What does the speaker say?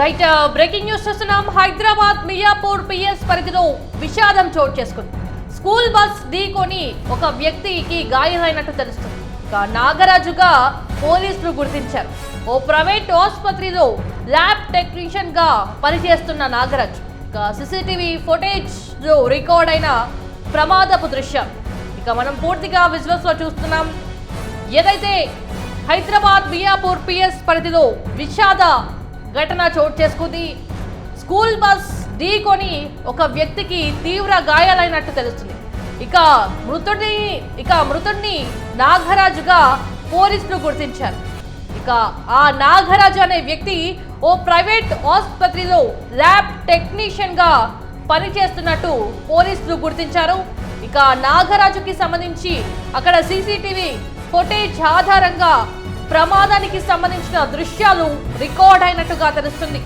Right breaking news చూస్తున్నాం. Hyderabad Miyapur PS పరిధిలో విషాదం చోటు చేసుకుంది. స్కూల్ బస్ ఢీకొని ఒక వ్యక్తికి గాయమైనట్టు తెలుస్తుంది. నాగరాజుగా పోలీసులు గుర్తించారు. ఓ ప్రైవేట్ ఆసుపత్రిలో ల్యాబ్ టెక్నీషియన్గా పనిచేస్తున్న నాగరాజు. సీసీటీవీ ఫుటేజ్లో రికార్డ్ అయిన ప్రమాదపు దృశ్యం. ఇక మనం పూర్తిగా విజువల్స్లో చూస్తున్నాం. ఏదైతే హైదరాబాద్ మియాపూర్ పిఎస్ పరిధిలో విషాద ఘటన చోటు చేసుకుంది. స్కూల్ బస్ ఢీకొని ఒక వ్యక్తికి తీవ్ర గాయాలైనట్టు తెలుస్తుంది. ఇక మృతుడిని ఇక మృతుడిని నాగరాజుగా పోలీసులు గుర్తించారు. ఇక ఆ నాగరాజు అనే వ్యక్తి ఓ ప్రైవేట్ ఆసుపత్రిలో ల్యాబ్ టెక్నీషియన్గా పనిచేస్తున్నట్టు పోలీసులు గుర్తించారు. ఇక నాగరాజుకి సంబంధించి అక్కడ సీసీటీవీ ఫుటేజ్ ఆధారంగా ప్రమాదానికి సంబంధించిన దృశ్యాలు రికార్డ్ అయినట్టుగా తెలుస్తుంది.